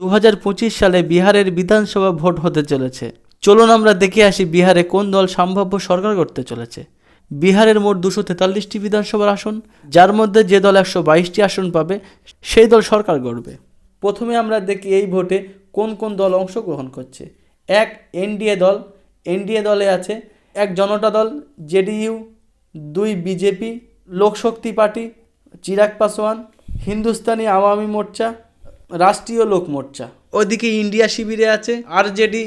দু হাজার পঁচিশ সালে বিহারের বিধানসভা ভোট হতে চলেছে। চলুন আমরা দেখে আসি বিহারে কোন দল সম্ভাব্য সরকার করতে চলেছে। বিহারের মোট দুশো তেতাল্লিশটি বিধানসভার আসন, যার মধ্যে যে দল একশো বাইশটি আসন পাবে, সেই দল সরকার গড়বে। প্রথমে আমরা দেখি এই ভোটে কোন কোন দল অংশগ্রহণ করছে। এক, এনডিএ দল। এনডিএ দলে আছে এক জনতা দল, জেডিইউ, দুই বিজেপি লোকশক্তি পার্টি, চিরাগ পাসওয়ান হিন্দুস্তানি আওয়ামী মোর্চা রাষ্ট্রীয় লোক মোর্চা ওদিকে ইন্ডিয়া শিবিরে আছে আরজেডি,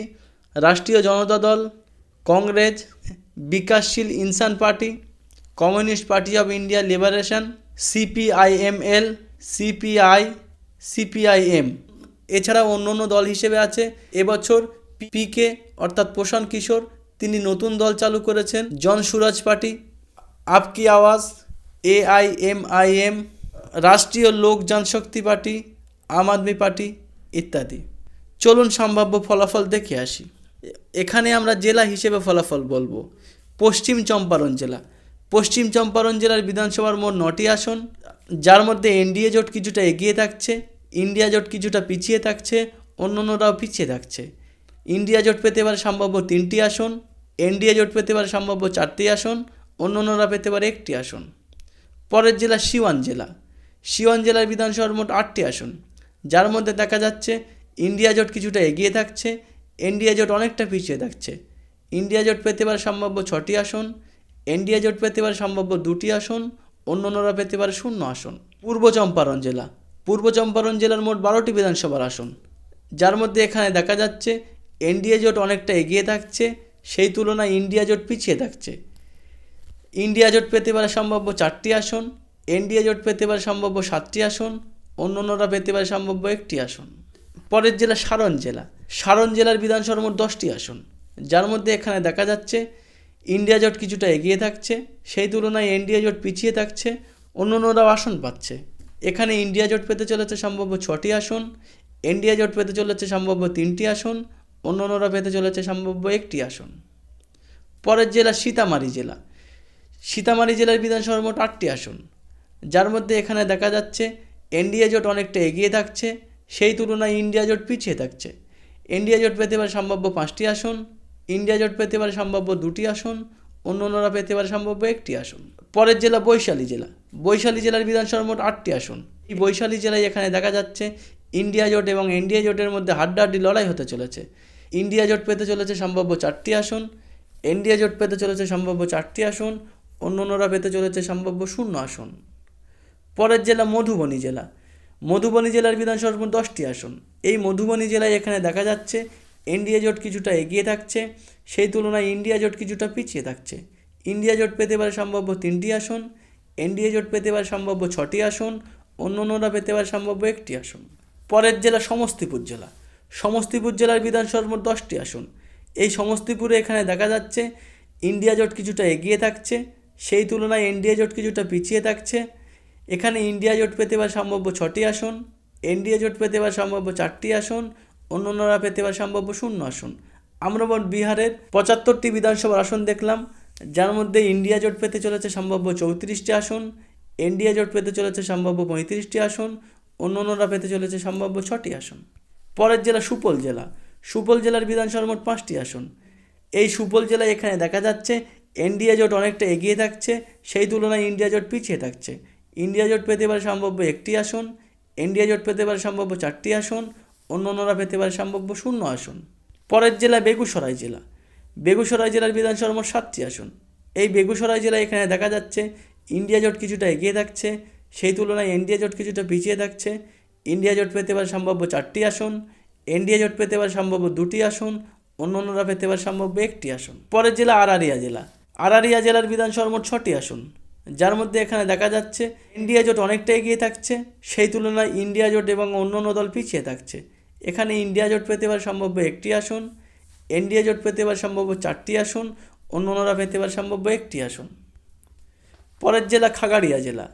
রাষ্ট্রীয় জনতা Dal, Congress, Vikassheel Insaan party, communist party of India liberation, CPIML, CPI, CPIM. এছাড়া অন্য অন্য দল হিসেবে আছে। এবছর পিকে, অর্থাৎ প্রশান্ত কিশোর, তিনি নতুন দল চালু করেছেন। জন সুরাজ পার্টি, আপকি আওয়াজ, এআইএমআইএম, রাষ্ট্রীয় লোক জনশক্তি পার্টি আম আদমি পার্টি ইত্যাদি। চলুন সম্ভাব্য ফলাফল দেখে আসি। এখানে আমরা জেলা হিসেবে ফলাফল বলব। পশ্চিম চম্পারণ জেলা। পশ্চিম চম্পারণ জেলার বিধানসভার মোট নটি আসন। যার মধ্যে এনডিএ জোট কিছুটা এগিয়ে থাকছে, ইন্ডিয়া জোট কিছুটা পিছিয়ে থাকছে, অন্যান্যরাও পিছিয়ে থাকছে। ইন্ডিয়া জোট পেতে পারে সম্ভাব্য তিনটি আসন, এনডিএ জোট পেতে পারে সম্ভাব্য চারটি আসন, অন্যান্যরা পেতে পারে একটি আসন। পরের জেলা সিওয়ান জেলা। সিওয়ান জেলার বিধানসভার মোট আটটি আসন। যার মধ্যে দেখা যাচ্ছে ইন্ডিয়া জোট কিছুটা এগিয়ে থাকছে এনডিএ জোট অনেকটা পিছিয়ে থাকছে। ইন্ডিয়া জোট পেতে পারে সম্ভাব্য ছটি আসন এনডিএ জোট পেতে পারে সম্ভাব্য দুটি আসন অন্য অন্যান্যরা পেতে পারে শূন্য আসন। পূর্ব চম্পারণ জেলা, পূর্ব চম্পারণ জেলার মোট বারোটি বিধানসভার আসন। যার মধ্যে এখানে দেখা যাচ্ছে এনডিএ জোট অনেকটা এগিয়ে থাকছে, সেই তুলনায় ইন্ডিয়া জোট পিছিয়ে থাকছে। ইন্ডিয়া জোট পেতে পারে সম্ভাব্য চারটি আসন এনডিএ জোট পেতে পারে সম্ভাব্য সাতটি আসন অন্যান্যরা পেতে পারে সম্ভাব্য একটি আসন। পরের জেলা সারণ জেলা। সারণ জেলার বিধানসভার মোট দশটি আসন। যার মধ্যে এখানে দেখা যাচ্ছে, ইন্ডিয়া জোট কিছুটা এগিয়ে থাকছে, সেই তুলনায় এনডিএ জোট পিছিয়ে থাকছে, অন্যান্যরাও আসন পাচ্ছে। এখানে ইন্ডিয়া জোট পেতে চলেছে সম্ভাব্য ছটি আসন, এনডিএ জোট পেতে চলেছে সম্ভাব্য তিনটি আসন, অন্যান্যরা পেতে চলেছে সম্ভাব্য একটি আসন। পরের জেলা সীতামারি জেলা। সীতামারি জেলার বিধানসভার মোট আটটি আসন। যার মধ্যে এখানে দেখা যাচ্ছে এনডিএ জোট অনেকটা এগিয়ে থাকছে, সেই তুলনায় ইন্ডিয়া জোট পিছিয়ে থাকছে। ইন্ডিয়া জোট পেতে পারে সম্ভাব্য পাঁচটি আসন ইন্ডিয়া জোট পেতে পারে সম্ভাব্য দুটি আসন অন্যান্যরা পেতে পারে সম্ভাব্য একটি আসন। পরের জেলা বৈশালী জেলা। বৈশালী জেলার বিধানসভার মোট আটটি আসন। এই বৈশালী জেলায় এখানে দেখা যাচ্ছে ইন্ডিয়া জোট এবং এনডিএ জোটের মধ্যে হাড্ডাহাড্ডি লড়াই হতে চলেছে। ইন্ডিয়া জোট পেতে চলেছে সম্ভাব্য চারটি আসন এনডিএ জোট পেতে চলেছে সম্ভাব্য চারটি আসন অন্যান্যরা পেতে চলেছে সম্ভাব্য শূন্য আসন। পরের জেলা মধুবনী জেলা। মধুবনী জেলার বিধানসভার মোট দশটি আসন। এই মধুবনী জেলায় এখানে দেখা যাচ্ছে এনডিএ জোট কিছুটা এগিয়ে থাকছে, সেই তুলনায় ইন্ডিয়া জোট কিছুটা পিছিয়ে থাকছে। ইন্ডিয়া জোট পেতে পারে সম্ভাব্য তিনটি আসন এনডিএ জোট পেতে পারে সম্ভাব্য ছটি আসন অন্য অন্যরা পেতে পারে সম্ভাব্য একটি আসন। পরের জেলা সমস্তিপুর জেলা। সমস্তিপুর জেলার বিধানসভার মোট দশটি আসন। এই সমস্তিপুরে এখানে দেখা যাচ্ছে ইন্ডিয়া জোট কিছুটা এগিয়ে থাকছে, সেই তুলনায় এনডিএ জোট কিছুটা পিছিয়ে থাকছে এখানে ইন্ডিয়া জোট পেতে পারে সম্ভাব্য ছটি আসন এনডিএ জোট পেতে পারে সম্ভাব্য চারটি আসন, অন্যান্যরা পেতে পারে সম্ভাব্য শূন্য আসন। আমরা মোট বিহারের পঁচাত্তরটি বিধানসভার আসন দেখলাম, যার মধ্যে ইন্ডিয়া জোট পেতে চলেছে সম্ভাব্য চৌত্রিশটি আসন এনডিএ জোট পেতে চলেছে সম্ভাব্য পঁয়ত্রিশটি আসন, অন্যান্যরা পেতে চলেছে সম্ভাব্য ছটি আসন। পরের জেলা সুপল জেলা। সুপল জেলার বিধানসভার মোট পাঁচটি আসন। এই সুপল জেলায় এখানে দেখা যাচ্ছে এনডিএ জোট অনেকটা এগিয়ে থাকছে, সেই তুলনায় ইন্ডিয়া জোট পিছিয়ে থাকছে। ইন্ডিয়া জোট পেতে পারে সম্ভাব্য একটি আসন, এনডিএ জোট পেতে পারে সম্ভাব্য চারটি আসন, অন্যান্যরা পেতে পারে সম্ভাব্য শূন্য আসন। পরের জেলা বেগুসরাই জেলা। বেগুসরাই জেলার বিধানসভার মোট সাতটি আসন। এই বেগুসরাই জেলায় এখানে দেখা যাচ্ছে ইন্ডিয়া জোট কিছুটা এগিয়ে থাকছে, সেই তুলনায় এনডিএ জোট কিছুটা পিছিয়ে থাকছে। ইন্ডিয়া জোট পেতে পারে সম্ভাব্য চারটি আসন, এনডিএ জোট পেতে পারে সম্ভাব্য দুটি আসন অন্য অন্যরা পেতে পারে সম্ভাব্য একটি আসন। পরের জেলা আরারিয়া জেলা। আরারিয়া জেলার বিধানসভার মোট ছটি আসন। যার মধ্যে এখানে দেখা যাচ্ছে ইন্ডিয়া জোট অনেকটা এগিয়ে থাকছে, সেই তুলনায় ইন্ডিয়া জোট এবং অন্য অন্য দল পিছিয়ে থাকছে। এখানে ইন্ডিয়া জোট পেতে পারে সম্ভাব্য একটি আসন এনডিএ জোট পেতে পারে সম্ভাব্য চারটি আসন, অন্যান্যরা পেতে পারে সম্ভাব্য একটি আসন। পরের জেলা খাগাড়িয়া জেলা।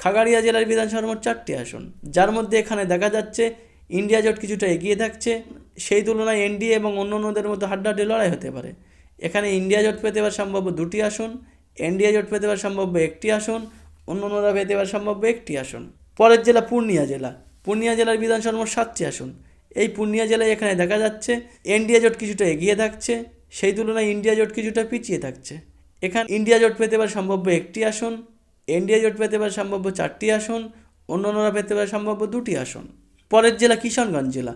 খাগাড়িয়া জেলার বিধানসভার মোট চারটি আসন। যার মধ্যে এখানে দেখা যাচ্ছে ইন্ডিয়া জোট কিছুটা এগিয়ে থাকছে, সেই তুলনায় এনডিএ এবং অন্য অন্যদের মধ্যে হাড্ডাহাড্ডি লড়াই হতে পারে। এখানে ইন্ডিয়া জোট পেতে পারে সম্ভাব্য দুটি আসন এনডিএ জোট পেতে পারে সম্ভাব্য একটি আসন অন্য অন্যরা পেতে পারে সম্ভাব্য একটি আসন। পরের জেলা পূর্ণিয়া জেলা। পূর্ণিয়া জেলার বিধানসভার মোট সাতটি আসন। এই পূর্ণিয়া জেলায় এখানে দেখা যাচ্ছে এনডিএ জোট কিছুটা এগিয়ে থাকছে, সেই তুলনায় ইন্ডিয়া জোট কিছুটা পিছিয়ে থাকছে। এখানে ইন্ডিয়া জোট পেতে পারে সম্ভাব্য একটি আসন, এনডিএ জোট পেতে পারে সম্ভাব্য চারটি আসন অন্য অন্যান্যরা পেতে পারে সম্ভাব্য দুটি আসন। পরের জেলা কিষানগঞ্জ জেলা।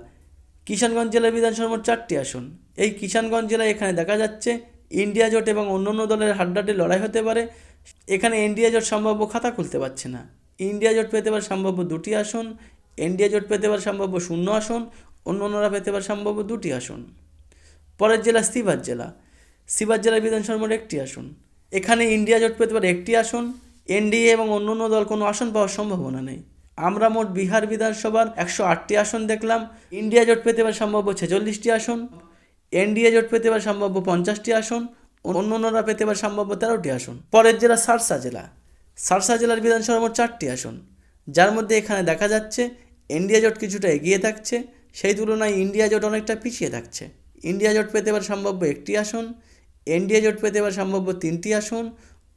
কিষানগঞ্জ জেলার বিধানসভার মোট চারটি আসন। এই কিষানগঞ্জ জেলায় এখানে দেখা যাচ্ছে ইন্ডিয়া জোট এবং অন্যান্য দলের হাড্ডাড্ডি লড়াই হতে পারে। এখানে ইন্ডিয়া জোট সম্ভাব্য খাতা খুলতে পারছে না। ইন্ডিয়া জোট পেতে পারে সম্ভাব্য দুটি আসন, ইন্ডিয়া জোট পেতে পারে সম্ভাব্য শূন্য আসন অন্য অন্যরা পেতে পারে সম্ভাব্য দুটি আসন। পরের জেলা সিভার জেলা। সিভার জেলার বিধানসভার মোট একটি আসন। এখানে ইন্ডিয়া জোট পেতে পারে একটি আসন, এনডিএ এবং অন্যান্য দল কোনো আসন পাওয়ার সম্ভাবনা নেই। আমরা মোট বিহার বিধানসভার একশো আটটি আসন দেখলাম। ইন্ডিয়া জোট পেতে পারে সম্ভাব্য ছেচল্লিশটি আসন। এনডিএ জোট পেতে পারে সম্ভাব্য পঞ্চাশটি আসন, অন্যান্যরা পেতে পারে সম্ভাব্য তেরোটি আসন। পরের জেলা সারসা জেলা। সারসা জেলার বিধানসভার মোট চারটি আসন। যার মধ্যে এখানে দেখা যাচ্ছে ইন্ডিয়া জোট কিছুটা এগিয়ে থাকছে, সেই তুলনায় ইন্ডিয়া জোট অনেকটা পিছিয়ে থাকছে। ইন্ডিয়া জোট পেতে পারে সম্ভাব্য একটি আসন, এনডিএ জোট পেতে পারে সম্ভাব্য তিনটি আসন,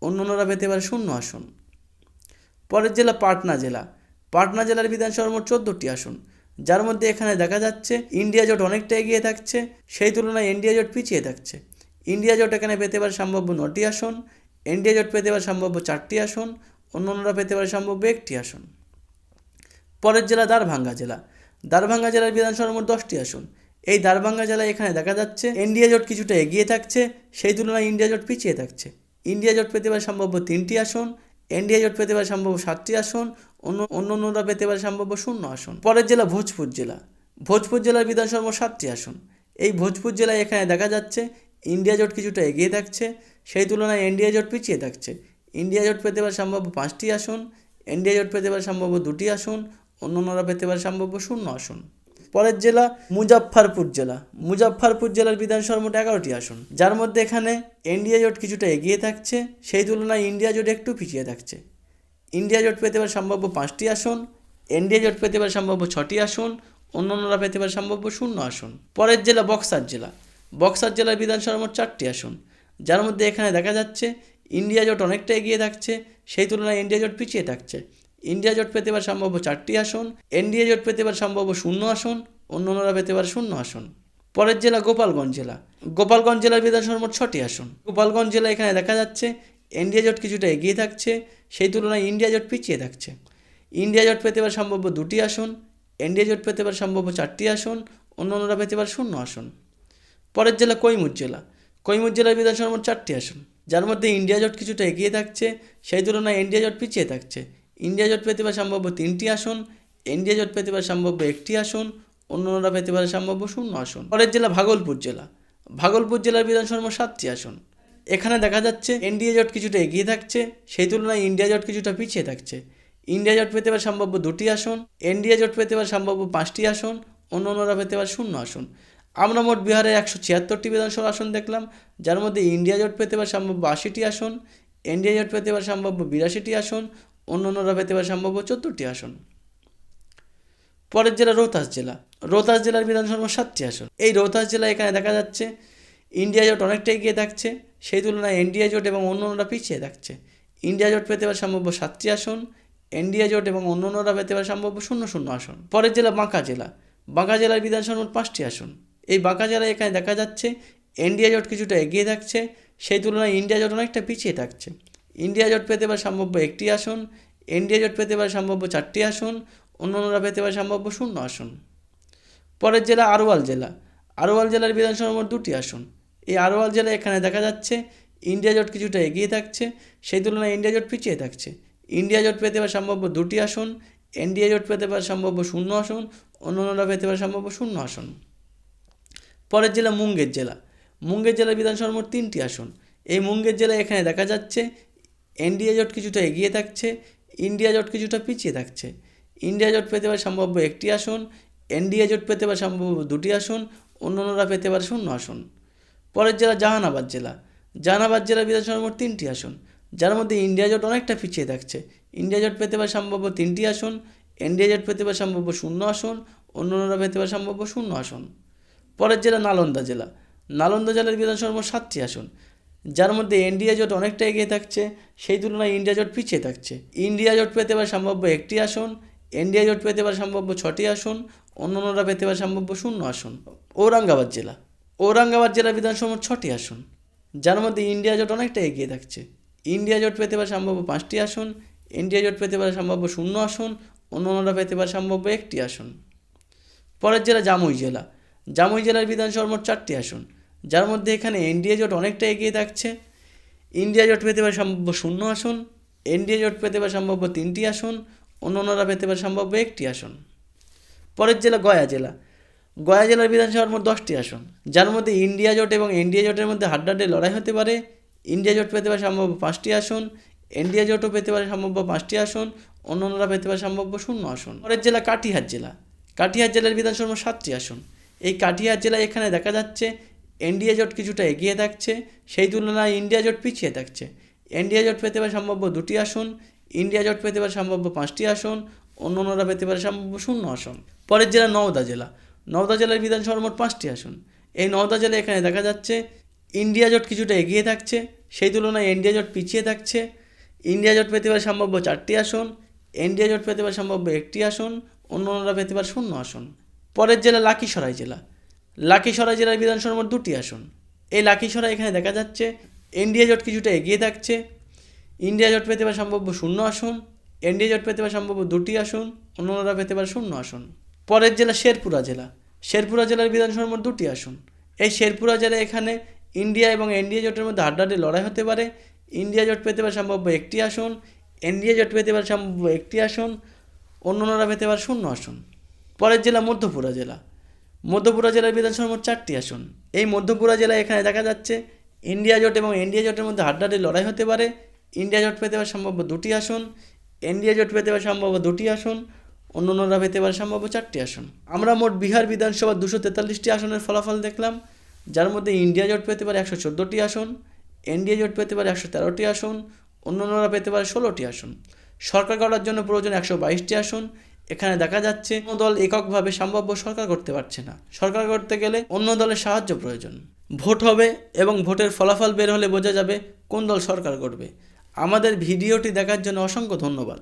অন্যান্যরা পেতে পারে শূন্য আসন। পরের জেলা পাটনা জেলা। পাটনা জেলার বিধানসভার মোট চোদ্দোটি আসন। যার মধ্যে এখানে দেখা যাচ্ছে ইন্ডিয়া জোট অনেকটা এগিয়ে থাকছে, সেই তুলনায় ইন্ডিয়া জোট পিছিয়ে থাকছে। ইন্ডিয়া জোট এখানে পেতে পারে সম্ভাব্য নটি আসন ইন্ডিয়া জোট পেতে পারে সম্ভাব্য চারটি আসন, অন্যান্যরা পেতে পারে সম্ভাব্য একটি আসন। পরের জেলা দারভাঙ্গা জেলা। দারভাঙ্গা জেলার বিধানসভার মোট দশটি আসন। এই দারভাঙ্গা জেলায় এখানে দেখা যাচ্ছে ইন্ডিয়া জোট কিছুটা এগিয়ে থাকছে, সেই তুলনায় ইন্ডিয়া জোট পিছিয়ে থাকছে। ইন্ডিয়া জোট পেতে পারে সম্ভাব্য তিনটি আসন এনডিএ জোট পেতে পারে সম্ভব সাতটি আসন, অন্য অন্য অন্যরা পেতে পারে সম্ভাব্য শূন্য আসন। পরের জেলা ভোজপুর জেলা। ভোজপুর জেলার বিধানসভা সাতটি আসন। এই ভোজপুর জেলায় এখানে দেখা যাচ্ছে ইন্ডিয়া জোট কিছুটা এগিয়ে থাকছে। সেই তুলনায় এনডিএ জোট পিছিয়ে থাকছে। ইন্ডিয়া জোট পেতে পারে সম্ভাব্য পাঁচটি আসন, এনডিএ জোট পেতে পারে সম্ভাব্য দুটি আসন অন্যান্যরা পেতে পারে সম্ভাব্য শূন্য আসন। পরের জেলা মুজাফফরপুর জেলা। মুজাফফরপুর জেলার বিধানসভার মোট এগারোটি আসন। যার মধ্যে এখানে এনডিএ জোট কিছুটা এগিয়ে থাকছে, সেই তুলনায় ইন্ডিয়া জোট একটু পিছিয়ে থাকছে। ইন্ডিয়া জোট পেতে পারে সম্ভাব্য পাঁচটি আসন এনডিএ জোট পেতে পারে সম্ভাব্য ছটি আসন, অন্যান্যরা পেতে পারে সম্ভাব্য শূন্য আসন। পরের জেলা বক্সার জেলা। বক্সার জেলার বিধানসভার মোট চারটি আসন। যার মধ্যে এখানে দেখা যাচ্ছে ইন্ডিয়া জোট অনেকটা এগিয়ে থাকছে, সেই তুলনায় ইন্ডিয়া জোট পিছিয়ে থাকছে। ইন্ডিয়া জোট পেতে পারে সম্ভাব্য চারটি আসন, এনডিএ জোট পেতে পারে সম্ভাব্য শূন্য আসন, অন্যান্যরা পেতে পারে শূন্য আসন। পরের জেলা গোপালগঞ্জ জেলা। গোপালগঞ্জ জেলার বিধানসভার মোট ছটি আসন। গোপালগঞ্জ জেলা এখানে দেখা যাচ্ছে এনডিএ জোট কিছুটা এগিয়ে থাকছে, সেই তুলনায় ইন্ডিয়া জোট পিছিয়ে থাকছে। ইন্ডিয়া জোট পেতে পারে সম্ভাব্য দুটি আসন, এনডিএ জোট পেতে পারে সম্ভাব্য চারটি আসন, অন্যান্যরা পেতে পারে শূন্য আসন। পরের জেলা কৈমুর জেলা। কৈমুর জেলার বিধানসভার মোট চারটি আসন। যার মধ্যে ইন্ডিয়া জোট কিছুটা এগিয়ে থাকছে, সেই তুলনায় ইন্ডিয়া জোট পিছিয়ে থাকছে। ইন্ডিয়া জোট পেতে পারে সম্ভাব্য তিনটি আসন ইন্ডিয়া জোট পেতে পারে সম্ভাব্য একটি আসন অন্যান্যরা পেতে পারে সম্ভাব্য শূন্য আসন। পরের জেলা ভাগলপুর জেলা। ভাগলপুর জেলার বিধানসভা সাতটি আসন। এখানে দেখা যাচ্ছে এনডিএ জোট কিছুটা এগিয়ে থাকছে, সেই তুলনায় ইন্ডিয়া জোট কিছুটা পিছিয়ে থাকছে। ইন্ডিয়া জোট পেতে পারে সম্ভাব্য দুটি আসন, এনডিএ জোট পেতে পারে সম্ভাব্য পাঁচটি আসন অন্যান্যরা পেতে পারে শূন্য আসন। আমরা মোট বিহারের একশো ছিয়াত্তরটি বিধানসভা আসন দেখলাম, যার মধ্যে ইন্ডিয়া জোট পেতে পারে সম্ভাব্য আশিটি আসন, এনডিএ জোট পেতে পারে সম্ভাব্য বিরাশিটি আসন অন্যান্যরা পেতে পারে সম্ভাব্য চোদ্দোটি আসন। পরের জেলা রোহতাস জেলা। রোহতাস জেলার বিধানসভা সাতটি আসন। এই রোহতাস জেলা এখানে দেখা যাচ্ছে ইন্ডিয়া জোট অনেকটা এগিয়ে থাকছে, সেই তুলনায় এনডিএ জোট এবং অন্যান্যরা পিছিয়ে থাকছে। ইন্ডিয়া জোট পেতে পারে সম্ভাব্য সাতটি আসন, এনডিএ জোট এবং অন্যান্যরা পেতে পারে সম্ভাব্য শূন্য শূন্য আসন। পরের জেলা বাঁকা জেলা। বাঁকা জেলার বিধানসভা পাঁচটি আসন। এই বাঁকা জেলায় এখানে দেখা যাচ্ছে এনডিএ জোট কিছুটা এগিয়ে থাকছে, সেই তুলনায় ইন্ডিয়া জোট অনেকটা পিছিয়ে থাকছে। ইন্ডিয়া জোট পেতে পারে সম্ভাব্য একটি আসন এনডিএ জোট পেতে পারে সম্ভাব্য চারটি আসন, অন্যান্যরা পেতে পারে সম্ভাব্য শূন্য আসন। পরের জেলা আরওয়াল জেলা। আরওয়াল জেলার বিধানসভার মোট দুটি আসন। এই আরওয়াল জেলায় এখানে দেখা যাচ্ছে ইন্ডিয়া জোট কিছুটা এগিয়ে থাকছে, সেই তুলনায় ইন্ডিয়া জোট পিছিয়ে থাকছে। ইন্ডিয়া জোট পেতে পারে সম্ভাব্য দুটি আসন এনডিএ জোট পেতে পারে সম্ভাব্য শূন্য আসন, অন্যান্যরা পেতে পারে সম্ভাব্য শূন্য আসন। পরের জেলা মুঙ্গের জেলা। মুঙ্গের জেলা বিধানসভার মোট তিনটি আসন। এই মুঙ্গের জেলায় এখানে দেখা যাচ্ছে এনডিএ জোট কিছুটা এগিয়ে থাকছে ইন্ডিয়া জোট কিছুটা পিছিয়ে থাকছে। ইন্ডিয়া জোট পেতে পারে সম্ভাব্য একটি আসন এনডিএ জোট পেতে পারে সম্ভাব্য দুটি আসন, অন্যান্যরা পেতে পারে শূন্য আসন। পরের জেলা জাহানাবাদ জেলা। জাহানাবাদ জেলা বিধানসভার মোট তিনটি আসন। যার মধ্যে ইন্ডিয়া জোট অনেকটা পিছিয়ে থাকছে। ইন্ডিয়া জোট পেতে পারে সম্ভাব্য তিনটি আসন এনডিএ জোট পেতে পারে সম্ভাব্য শূন্য আসন, অন্যান্যরা পেতে পারে সম্ভাব্য শূন্য আসন। পরের জেলা নালন্দা জেলা। নালন্দা জেলার বিধানসভার মোট সাতটি আসন। যার মধ্যে ইন্ডিয়া জোট অনেকটা এগিয়ে থাকছে, সেই তুলনায় ইন্ডিয়া জোট পিছিয়ে থাকছে। ইন্ডিয়া জোট পেতে পারে সম্ভাব্য একটি আসন ইন্ডিয়া জোট পেতে পারে সম্ভাব্য ছটি আসন অন্য অন্যান্যরা পেতে পারে সম্ভাব্য শূন্য আসন। ঔরঙ্গাবাদ জেলা ঔরঙ্গাবাদ জেলা বিধানসভা মোট ছটি আসন, যার মধ্যে ইন্ডিয়া জোট অনেকটা এগিয়ে থাকছে। ইন্ডিয়া জোট পেতে পারে সম্ভাব্য পাঁচটি আসন ইন্ডিয়া জোট পেতে পারে সম্ভাব্য শূন্য আসন অন্য অন্যান্যরা পেতে পারে সম্ভাব্য একটি আসন। পরের জেলা জামুই জেলা, জামুই জেলার বিধানসভার মোট চারটি আসন। যার মধ্যে এখানে এনডিএ জোট অনেকটা এগিয়ে থাকছে। ইন্ডিয়া জোট পেতে পারে সম্ভাব্য শূন্য আসন এনডিএ জোট পেতে পারে সম্ভাব্য তিনটি আসন, অন্যান্যরা পেতে পারে সম্ভাব্য একটি আসন। পরের জেলা গয়া জেলা। গয়া জেলার বিধানসভার মোট দশটি আসন। যার মধ্যে ইন্ডিয়া জোট এবং এনডিএ জোটের মধ্যে হাড্ডাহাড্ডি লড়াই হতে পারে। ইন্ডিয়া জোট পেতে পারে সম্ভাব্য পাঁচটি আসন এনডিএ জোটও পেতে পারে সম্ভাব্য পাঁচটি আসন, অন্যান্যরা পেতে পারে সম্ভাব্য শূন্য আসন। পরের জেলা কাটিহার জেলা। কাটিহার জেলার বিধানসভার সাতটি আসন। এই কাটিহার জেলায় এখানে দেখা যাচ্ছে এনডিএ জোট কিছুটা এগিয়ে থাকছে, সেই তুলনায় ইন্ডিয়া জোট পিছিয়ে থাকছে। এনডিএ জোট পেতে পারে সম্ভাব্য দুটি আসন ইন্ডিয়া জোট পেতে পারে সম্ভাব্য পাঁচটি আসন, অন্যান্যরা পেতে পারে সম্ভাব্য শূন্য আসন। পরের জেলা নওদা জেলা। নওদা জেলার বিধানসভার মোট পাঁচটি আসন। এই নওদা জেলায় এখানে দেখা যাচ্ছে ইন্ডিয়া জোট কিছুটা এগিয়ে থাকছে, সেই তুলনায় ইন্ডিয়া জোট পিছিয়ে থাকছে। ইন্ডিয়া জোট পেতে পারে সম্ভাব্য চারটি আসন এনডিএ জোট পেতে পারে সম্ভাব্য একটি আসন, অন্যান্যরা পেতে পারে শূন্য আসন। পরের জেলা লাকিসরাই জেলা। লাকিসরাই জেলার বিধানসভার দুটি আসন। এই লাকিসরাই এখানে দেখা যাচ্ছে এনডিএ জোট কিছুটা এগিয়ে থাকছে। ইন্ডিয়া জোট পেতে পারে সম্ভাব্য শূন্য আসন এনডিএ জোট পেতে পারে সম্ভাব্য দুটি আসন অন্যান্যরা পেতে পারে শূন্য আসন। পরের জেলা শেরপুরা জেলা। শেরপুরা জেলার বিধানসভার দুটি আসন। এই শেরপুরা জেলায় এখানে ইন্ডিয়া এবং এনডিএ জোটের মধ্যে হাড্ডাহাড্ডি লড়াই হতে পারে। ইন্ডিয়া জোট পেতে পারে সম্ভাব্য একটি আসন এনডিএ জোট পেতে পারে সম্ভাব্য একটি আসন অন্যান্যরা পেতে পারে শূন্য আসন। পরের জেলা মধ্যপুরা জেলা। মধ্যপুরা জেলার বিধানসভার মোট চারটি আসন। এই মধ্যপুরা জেলায় এখানে দেখা যাচ্ছে ইন্ডিয়া জোট এবং এনডিএ জোটের মধ্যে হাড্ডাহাড্ডি লড়াই হতে পারে। ইন্ডিয়া জোট পেতে পারে সম্ভাব্য দুটি আসন, এনডিএ জোট পেতে পারে সম্ভাব্য দুটি আসন অন্য অন্যান্যরা পেতে পারে সম্ভাব্য চারটি আসন। আমরা মোট বিহার বিধানসভার দুশো তেতাল্লিশটি আসনের ফলাফল দেখলাম, যার মধ্যে ইন্ডিয়া জোট পেতে পারে একশো চোদ্দোটি আসন, এনডিএ জোট পেতে পারে একশো তেরোটি আসন অন্য অন্যান্যরা পেতে পারে ষোলোটি আসন। সরকার করার জন্য প্রয়োজন একশো বাইশটি আসন এখানে দেখা যাচ্ছে কোনো দল এককভাবে সম্ভাব্য সরকার করতে পারছে না। সরকার করতে গেলে অন্য দলের সাহায্য প্রয়োজন। ভোট হবে এবং ভোটের ফলাফল বের হলে বোঝা যাবে কোন দল সরকার করবে আমাদের ভিডিওটি দেখার জন্য অসংখ্য ধন্যবাদ।